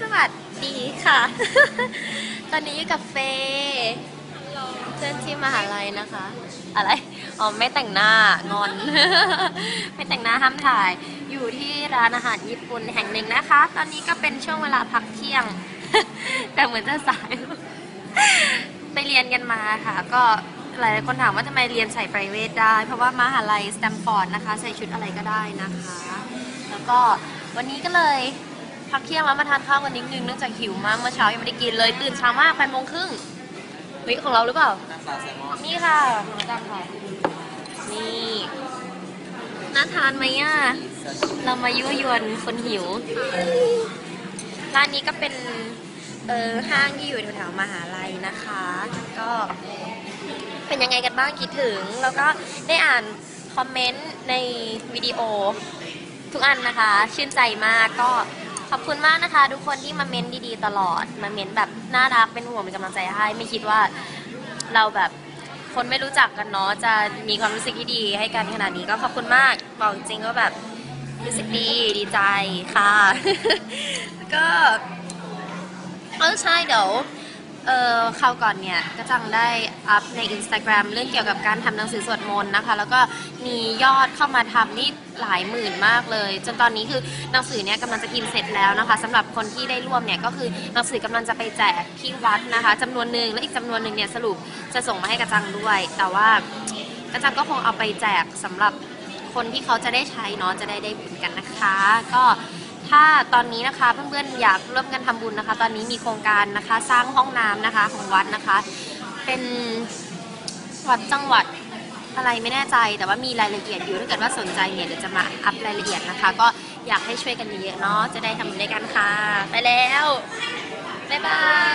สวัสดีค่ะ ตอนนี้อยู่กับเฟย์เพื่อนที่มหาลัยนะคะ อะไร อ๋อ ไม่แต่งหน้างอน ไม่แต่งหน้าห้ามถ่าย อยู่ที่ร้านอาหารญี่ปุ่นแห่งหนึ่งนะคะ ตอนนี้ก็เป็นช่วงเวลาพักเที่ยง แต่เหมือนจะสาย ไปเรียนกันมาค่ะ ก็หลายๆคนถามว่าทำไมเรียนใส่ไพรเวทได้ เพราะว่ามหาลัยสแตมฟอร์ดนะคะ ใส่ชุดอะไรก็ได้นะคะ แล้วก็วันนี้ก็เลย พักเที่ยงแล้วมาทานข้าวกันนิดนึงเนื่องจากหิวมากเมื่อเช้ายังไม่ได้กินเลยตื่นเช้ามากแปดโมงครึ่งเฮ้ยของเราหรือเปล่านี่ค่ะของจารย์ค่ะ นี่น่าทานไหมอะ เรามายั่วยวนคนหิว ร้านนี้ก็เป็น เออห้างที่อยู่แถวๆมหาลัยนะคะ ก็ เป็นยังไงกันบ้างคิดถึง แล้วก็ได้อ่านคอมเมนต์ในวิดีโอ ทุกอันนะคะ ชื่นใจมากก็ อบคุณมากนะคะ ทุกคนที่มาเม้นดีๆตลอด มาเม้นแบบน่ารักเป็นห่วงเป็นกำลังใจให้ ไม่คิดว่าเราแบบคนไม่รู้จักกันเนาะจะมีความรู้สึกที่ดีให้กันขนาดนี้ก็ขอบคุณมากบอกจริงๆว่าแบบรู้สึกดีดีใจค่ะ ก็เออใช่เดี๋ยว เออคราวก่อนเนี่ยก็จังได้อัพใน Instagram เรื่องเกี่ยวกับการทำหนังสือสวดมนต์นะคะ แล้วก็มียอดเข้ามาทำนี่หลายหมื่นมากเลย จนตอนนี้คือหนังสือเนี่ยกำลังจะพิมพ์เสร็จแล้วนะคะสำหรับคนที่ได้ร่วมเนี่ยก็คือหนังสือกำลังจะไปแจกที่วัดนะคะจำนวนหนึ่งและอีกจำนวนหนึ่งเนี่ยสรุปจะส่งมาให้กระจังด้วย แต่ว่ากระจังก็คงเอาไปแจกสำหรับคนที่เขาจะได้ใช้เนาะจะได้ได้บุญกันนะคะ ก็ ถ้าตอนนี้นะคะเพื่อนๆอยากร่วมกันทำบุญนะคะ ตอนนี้มีโครงการนะคะสร้างห้องน้ำนะคะของวัดนะคะ เป็นวัดจังหวัดอะไรไม่แน่ใจ แต่ว่ามีรายละเอียดอยู่ถ้าเกิดว่าสนใจเนี่ยเดี๋ยวจะมาอัพรายละเอียดนะคะ ก็อยากให้ช่วยกันเยอะๆเนาะจะได้ทำบุญด้วยกันค่ะ ไปแล้วบ๊ายบาย